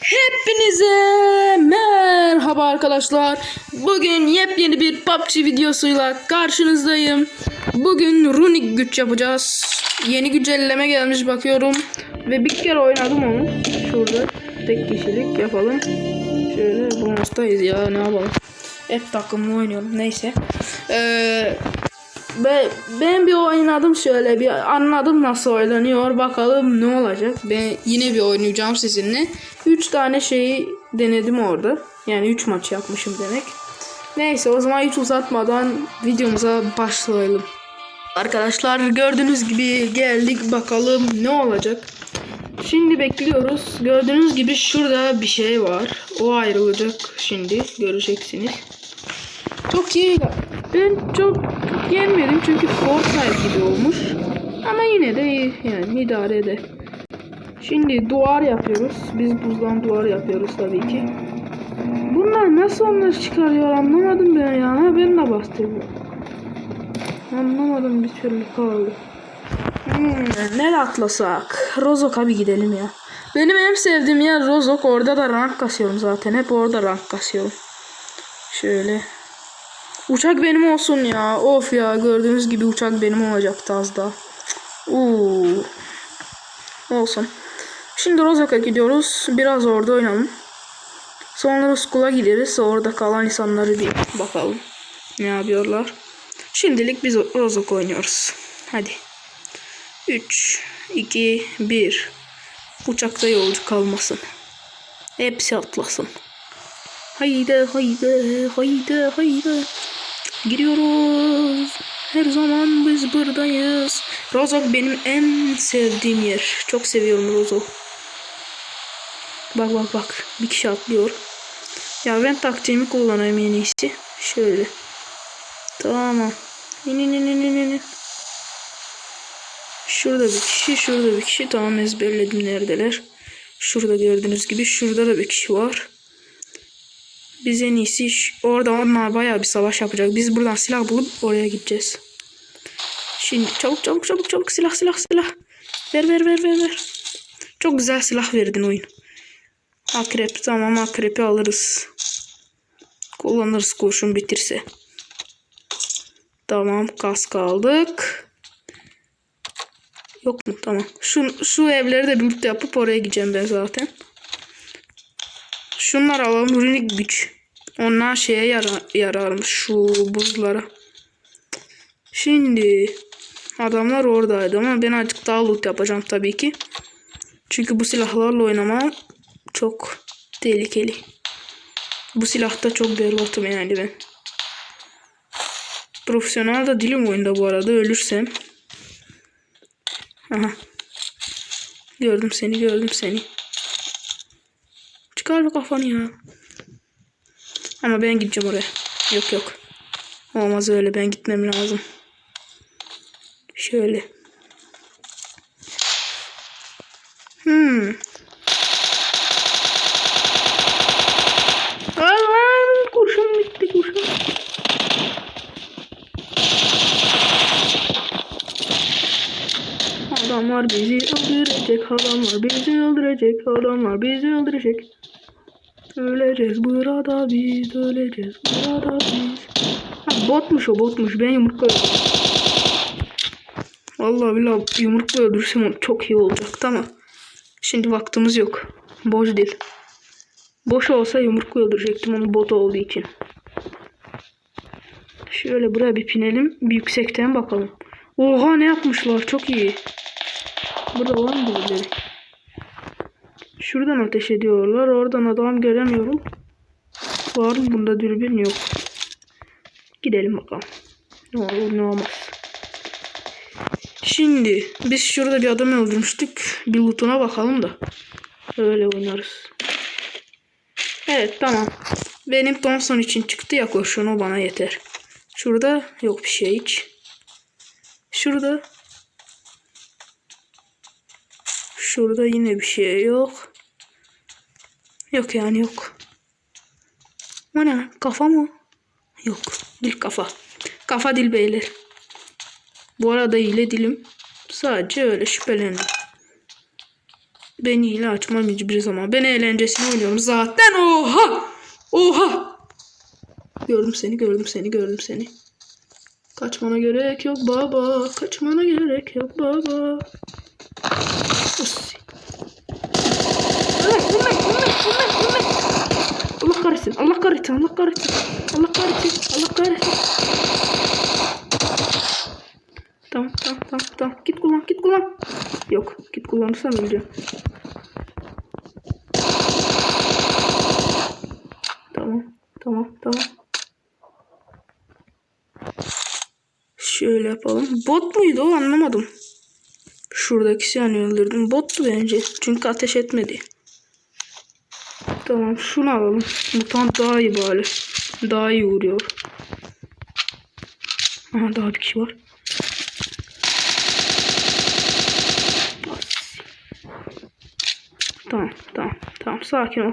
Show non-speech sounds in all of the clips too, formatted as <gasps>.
Hepinize merhaba arkadaşlar. Bugün yepyeni bir PUBG videosuyla karşınızdayım. Bugün runic güç yapacağız. Yeni güncelleme gelmiş bakıyorum. Ve bir kere oynadım onu. Şurada tek kişilik yapalım. Şöyle bonustayız ya ne yapalım. Hep takımlı oynuyorum neyse. Ee, ben, ben bir oynadım şöyle bir anladım nasıl oynanıyor bakalım ne olacak. Ben yine bir oynayacağım sizinle. 3 tane şeyi denedim orada. Yani 3 maç yapmışım demek. Neyse o zaman hiç uzatmadan videomuza başlayalım. Arkadaşlar gördüğünüz gibi geldik bakalım ne olacak. Şimdi bekliyoruz. Gördüğünüz gibi şurada bir şey var. O ayrılacak şimdi göreceksiniz. Çok iyi. Ben çok yenmedim çünkü Fortnite gibi olmuş. Ama yine de iyi. Yani idare eder. Şimdi duvar yapıyoruz. Biz buzdan duvar yapıyoruz tabii ki. Bunlar nasıl onları çıkarıyor anlamadım ben ya. Ha, ben de bastırdım. Anlamadım bir türlü kaldı. Hmm, nereye atlasak? Rozok'a bir gidelim ya. Benim en sevdiğim yer Rozok. Orada da rank kasıyorum zaten. Hep orada rank kasıyorum. Şöyle. Uçak benim olsun ya. Of ya gördüğünüz gibi uçak benim olacaktı az daha. Uuu. Olsun. Şimdi Rozok'a gidiyoruz. Biraz orada oynayalım. Sonra Skull'a gideriz. Orada kalan insanları bir bakalım. Ne yapıyorlar. Şimdilik biz Rozok oynuyoruz. Hadi. 3, 2, 1. Uçakta yolcu kalmasın. Hepsi atlasın. Haydi haydi haydi haydi. Giriyoruz. Her zaman biz buradayız. Rozok benim en sevdiğim yer. Çok seviyorum Rozok. Bak bak bak. Bir kişi atlıyor. Ya ben taktiğimi kullanayım en iyisi. Şöyle. Tamam. İn in in in in. Şurada bir kişi, şurada bir kişi. Tamam ezberledim neredeler. Şurada gördüğünüz gibi şurada da bir kişi var. Biz en iyisi orada onlar bayağı bir savaş yapacak. Biz buradan silah bulup oraya gideceğiz. Şimdi çabuk çabuk çabuk çabuk silah silah silah. Ver ver ver ver ver. Çok güzel silah verdin oyun. Akrep tamam akrepi alırız. Kullanırız kurşun bitirse. Tamam kask aldık. Yok mu? Tamam. Şu, şu evleri de birlikte yapıp oraya gideceğim ben zaten. Şunlar alalım. Runik güç. Onlar şeye yara yararmış. Şu buzlara. Şimdi adamlar oradaydı ama ben azıcık daha loot yapacağım tabii ki. Çünkü bu silahlarla oynamam çok tehlikeli. Bu silahta çok berbatım yani ben. Profesyonel de dilim oyunda bu arada ölürsem. Aha. Gördüm seni gördüm seni. Çıkar kafanı ya. Ama ben gideceğim oraya. Yok yok. Olmaz öyle ben gitmem lazım. Şöyle. Hmm. Allah'ım kurşun bitti kurşun. Adamlar bizi öldürecek, adamlar bizi öldürecek, adamlar bizi öldürecek. Öleceğiz burada biz, öleceğiz burada biz. Ha, botmuş o botmuş, ben yumrukla Vallahi billahi yumrukla öldürsem çok iyi olacaktı ama şimdi vaktimiz yok. Boş değil. Boş olsa yumrukla öldürecektim onu bot olduğu için. Şöyle buraya bir pinelim. Bir yüksekten bakalım. Oha ne yapmışlar çok iyi. Burada var mı birileri? Şuradan ateş ediyorlar. Oradan adam göremiyorum. Var mı bunda dürbün yok. Gidelim bakalım. Ne olur ne olmaz. Şimdi biz şurada bir adam öldürmüştük. Bir lootuna bakalım da. Öyle oynarız. Evet tamam. Benim Thompson için çıktı ya kurşun o bana yeter. Şurada yok bir şey hiç. Şurada Şurada yine bir şey yok. Yok yani yok. O ne? Kafa mı? Yok. Dil kafa. Kafa dil beyler. Bu arada ile dilim. Sadece öyle şüphelendim. Ben hile açmam hiçbir zaman. Ben eğlencesini oynuyorum zaten. Oha! Oha! Gördüm seni, gördüm seni, gördüm seni. Kaçmana gerek yok baba. Kaçmana gerek yok baba. Us. Ölme, ölme, ölme, ölme, ölme. Allah kahretsin, Allah kahretsin, Allah kahretsin. Allah kahretsin, Allah kahretsin. Tamam, tamam, tamam, tamam. Git kullan, git kullan. Yok, git kullanırsam öleceğim. Tamam, tamam, tamam. Şöyle yapalım. Bot muydu o anlamadım. Şuradaki yani öldürdüm. Bottu bence. Çünkü ateş etmedi. Tamam şunu alalım. Mutant daha iyi bari. Daha iyi vuruyor. Aha daha bir kişi var. Tamam tamam tamam sakin ol.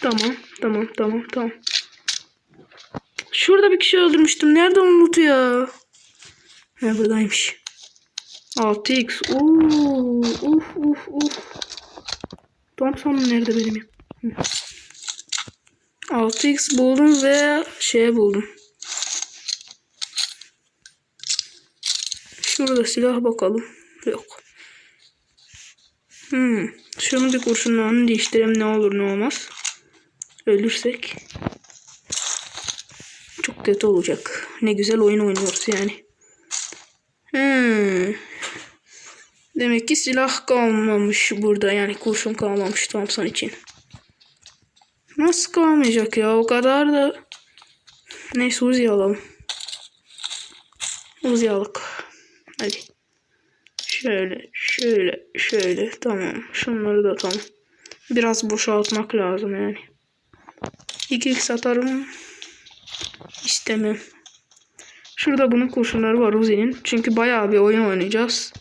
Tamam tamam tamam tamam. Şurada bir kişi öldürmüştüm. Nerede onun ya? Ha buradaymış. 6x. Oo, uf uf uf. Thompson nerede benim ya? Hı. 6x buldum ve şey buldum. Şurada silah bakalım. Yok. Hmm. Şunu bir kurşunla değiştireyim ne olur ne olmaz. Ölürsek. Çok kötü olacak. Ne güzel oyun oynuyoruz yani. Hmm. Demek ki silah kalmamış burada. Yani kurşun kalmamış Thompson için. Nasıl kalmayacak ya? O kadar da... Neyse Uzi alalım. Uzi alık. Hadi. Şöyle, şöyle, şöyle. Tamam. Şunları da tamam. Biraz boşaltmak lazım yani. 2x atarım. İstemem. Şurada bunun kurşunları var Uzi'nin. Çünkü bayağı bir oyun oynayacağız.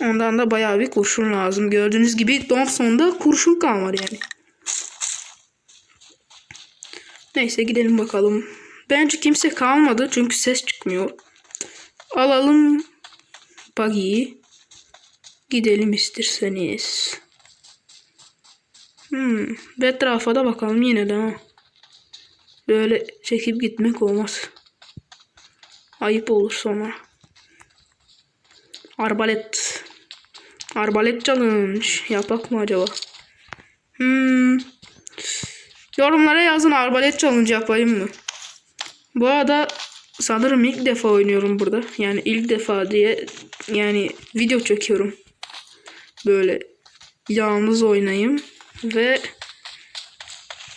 Ondan da bayağı bir kurşun lazım. Gördüğünüz gibi Thompson'da kurşun kalmadı yani. Neyse gidelim bakalım. Bence kimse kalmadı çünkü ses çıkmıyor. Alalım buggy'yi. Gidelim isterseniz. Hmm, bir etrafa da bakalım yine de ha. Böyle çekip gitmek olmaz. Ayıp olur sonra. Arbalet. Arbalet challenge. Yapak mı acaba? Hmm. Yorumlara yazın arbalet challenge yapayım mı? Bu arada sanırım ilk defa oynuyorum burada. Yani ilk defa diye yani video çekiyorum. Böyle yalnız oynayayım ve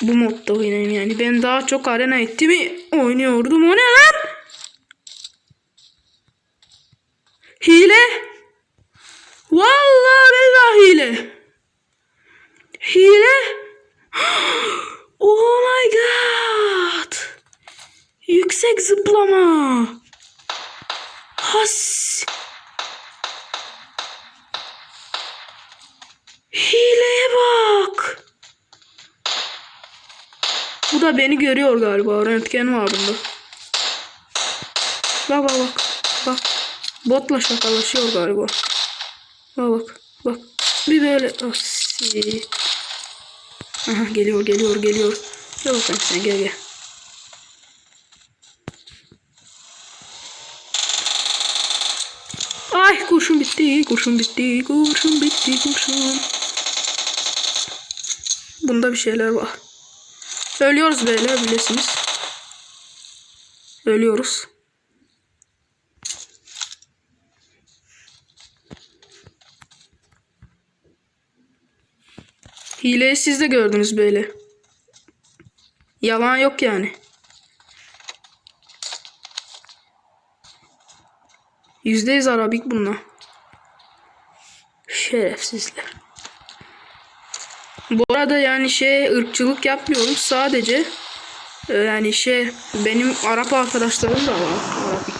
bu modda oynayayım yani. Ben daha çok arena etti mi oynuyordum. O ne lan? Hile. Vallahi billahi hile. Hile. <gasps> Oh my god. Yüksek zıplama. Has. Hileye bak. Bu da beni görüyor galiba. Röntgen var bunda. Bak bak bak. Bak. Botla şakalaşıyor galiba. Bak bak. Bak. Bir böyle. Asi. Aha geliyor geliyor geliyor. Gel bakalım sen gel gel. Ay kurşun bitti, kurşun bitti, kurşun bitti, kurşun. Bunda bir şeyler var. Ölüyoruz böyle bilirsiniz. Ölüyoruz. Hileyi siz de gördünüz böyle. Yalan yok yani. Yüzde yüz Arabik bunlar. Şerefsizler. Bu arada yani şey ırkçılık yapmıyorum sadece e, yani şey benim Arap arkadaşlarım da var Arabik.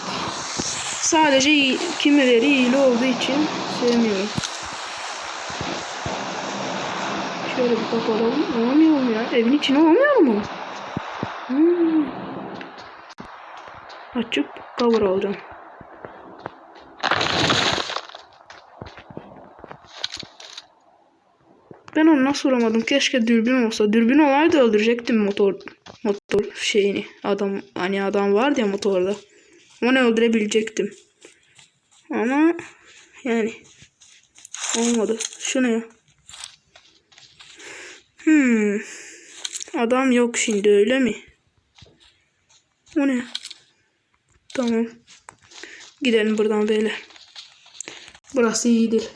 Sadece kimileri iyili olduğu için sevmiyorum. böyle bir bak adam olamıyorum ya. Evin içine olmuyor mu? Hmm. Açıp cover alacağım. Ben onu nasıl vuramadım? Keşke dürbün olsa. Dürbün olaydı öldürecektim motor motor şeyini. Adam hani adam vardı ya motorda. Onu öldürebilecektim. Ama yani olmadı. Şu ne ya? Hmm. Adam yok şimdi öyle mi? O ne? Tamam. Gidelim buradan beyler. Burası iyi değil.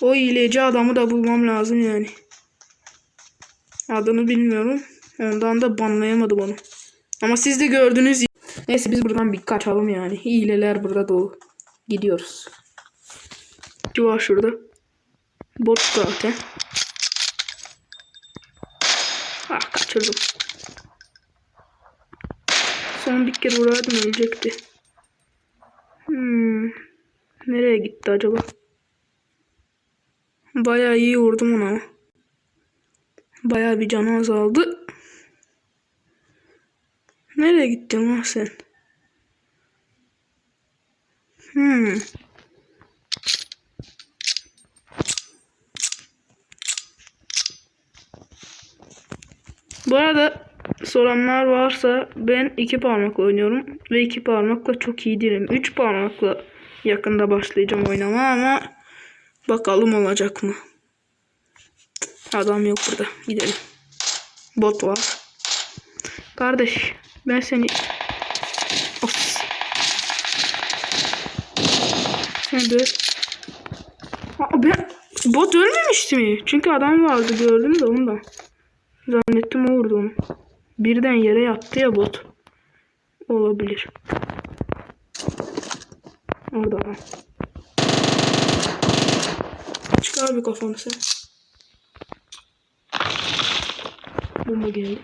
O hileci adamı da bulmam lazım yani. Adını bilmiyorum. Ondan da banlayamadım onu. Ama siz de gördünüz. Neyse biz buradan bir kaçalım yani. Hileler burada dolu. Gidiyoruz. Var şurada. Bot zaten. Kaçırdım. Son bir kere vurardım ölecekti. Hmm. Nereye gitti acaba? Bayağı iyi vurdum ona. Bayağı bir canı azaldı. Nereye gittin lan sen? Hmm. Bu arada soranlar varsa ben iki parmakla oynuyorum ve iki parmakla çok iyi değilim. Üç parmakla yakında başlayacağım oynama ama bakalım olacak mı? Adam yok burada. Gidelim. Bot var. Kardeş ben seni Of. Sen de Aa, ben bot ölmemişti mi? Çünkü adam vardı gördüm de ondan. Zannettim o vurdu onu. Birden yere yattı ya bot. Olabilir. Orada adam. Çıkar bir kafanı sen. Bomba geldi.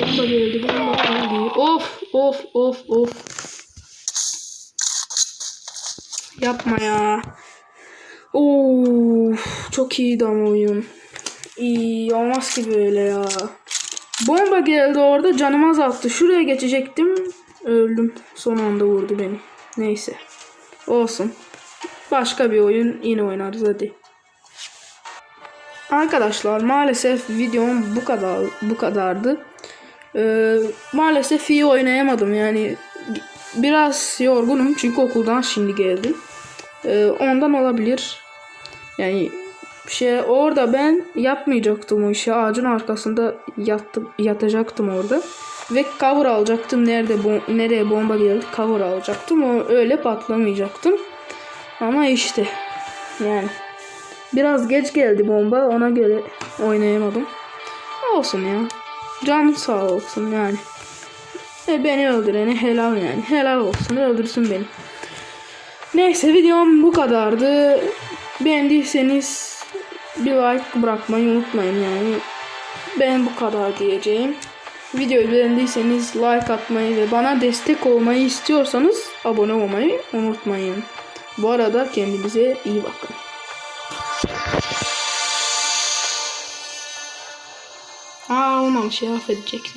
Bomba geldi, bomba geldi. Of, of, of, of. Yapma ya. Of, çok iyiydi ama oyun. İyi, olmaz ki böyle ya. Bomba geldi orada canımı azalttı. Şuraya geçecektim. Öldüm. Son anda vurdu beni. Neyse. Olsun. Başka bir oyun yine oynarız hadi. Arkadaşlar maalesef videom bu kadar bu kadardı. Ee, maalesef iyi oynayamadım yani biraz yorgunum çünkü okuldan şimdi geldim. Ee, ondan olabilir. Yani şey orada ben yapmayacaktım o işi. Ağacın arkasında yattım, yatacaktım orada. Ve cover alacaktım. Nerede bom- nereye bomba geldi cover alacaktım. O öyle patlamayacaktım. Ama işte yani biraz geç geldi bomba. Ona göre oynayamadım. Olsun ya. Canın sağ olsun yani. E beni öldürene helal yani. Helal olsun öldürsün beni. Neyse videom bu kadardı. Beğendiyseniz bir like bırakmayı unutmayın yani. Ben bu kadar diyeceğim. Videoyu beğendiyseniz like atmayı ve bana destek olmayı istiyorsanız abone olmayı unutmayın. Bu arada kendinize iyi bakın. Aa olmamış ya affedeceksin.